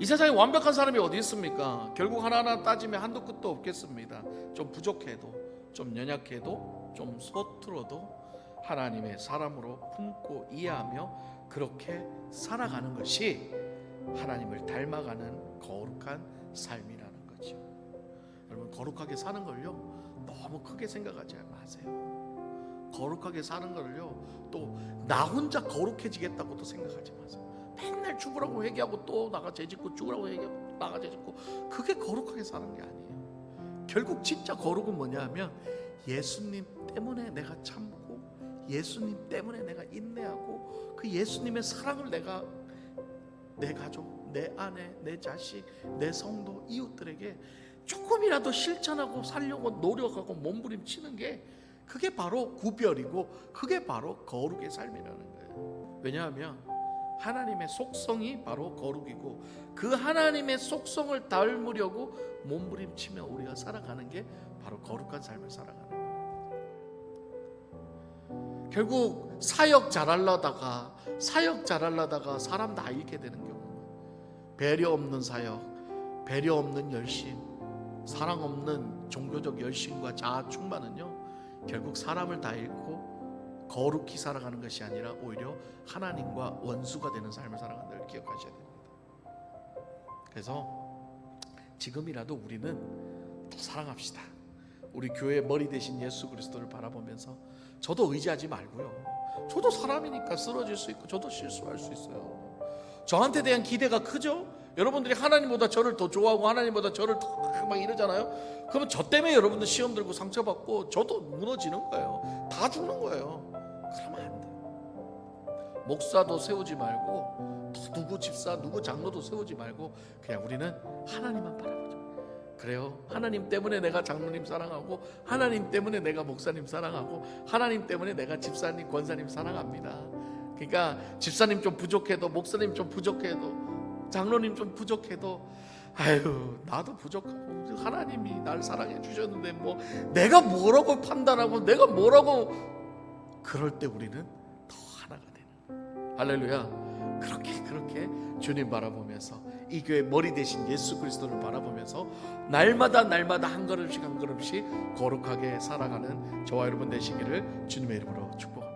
이 세상에 완벽한 사람이 어디 있습니까? 결국 하나하나 따지면 한도 끝도 없겠습니다. 좀 부족해도, 좀 연약해도, 좀 서툴어도 하나님의 사람으로 품고 이해하며 그렇게 살아가는 것이 하나님을 닮아가는 거룩한 삶이라는 거죠. 여러분 거룩하게 사는 걸요 너무 크게 생각하지 마세요. 거룩하게 사는 걸요 또 나 혼자 거룩해지겠다고도 생각하지 마세요. 맨날 죽으라고 얘기하고 또 나가 죄짓고 죽으라고 또 나가 죄짓고 그게 거룩하게 사는 게 아니에요. 결국 진짜 거룩은 뭐냐면 예수님 때문에 내가 참고 예수님 때문에 내가 인내하고 그 예수님의 사랑을 내가 내 가족, 내 아내, 내 자식, 내 성도, 이웃들에게 조금이라도 실천하고 살려고 노력하고 몸부림치는 게 그게 바로 구별이고 그게 바로 거룩의 삶이라는 거예요. 왜냐하면 하나님의 속성이 바로 거룩이고 그 하나님의 속성을 닮으려고 몸부림치며 우리가 살아가는 게 바로 거룩한 삶을 살아가는 거예요. 결국 사역 잘하려다가 사역 잘하려다가 사람 다 잃게 되는 경우 배려 없는 사역, 배려 없는 열심, 사랑 없는 종교적 열심과 자아 충만은요 결국 사람을 다 잃고 거룩히 살아가는 것이 아니라 오히려 하나님과 원수가 되는 삶을 살아간다를 기억하셔야 됩니다. 그래서 지금이라도 우리는 더 사랑합시다. 우리 교회 머리 대신 예수 그리스도를 바라보면서 저도 의지하지 말고요. 저도 사람이니까 쓰러질 수 있고 저도 실수할 수 있어요. 저한테 대한 기대가 크죠? 여러분들이 하나님보다 저를 더 좋아하고 하나님보다 저를 더막 이러잖아요. 그러면 저 때문에 여러분들 시험 들고 상처받고 저도 무너지는 거예요. 다 죽는 거예요. 그러면 안 돼요. 목사도 세우지 말고 또 누구 집사, 누구 장로도 세우지 말고 그냥 우리는 하나님만 바라보자. 그래요. 하나님 때문에 내가 장로님 사랑하고 하나님 때문에 내가 목사님 사랑하고 하나님 때문에 내가 집사님, 권사님 사랑합니다. 그러니까 집사님 좀 부족해도 목사님 좀 부족해도 장로님 좀 부족해도 아유 나도 부족하고 하나님이 날 사랑해 주셨는데 뭐 내가 뭐라고 판단하고 내가 뭐라고 그럴 때 우리는 더 하나가 되는 할렐루야 그렇게 그렇게 주님 바라보면서 이 교회 머리 대신 예수 그리스도를 바라보면서 날마다 날마다 한 걸음씩 한 걸음씩 거룩하게 살아가는 저와 여러분 되시기를 주님의 이름으로 축복합니다.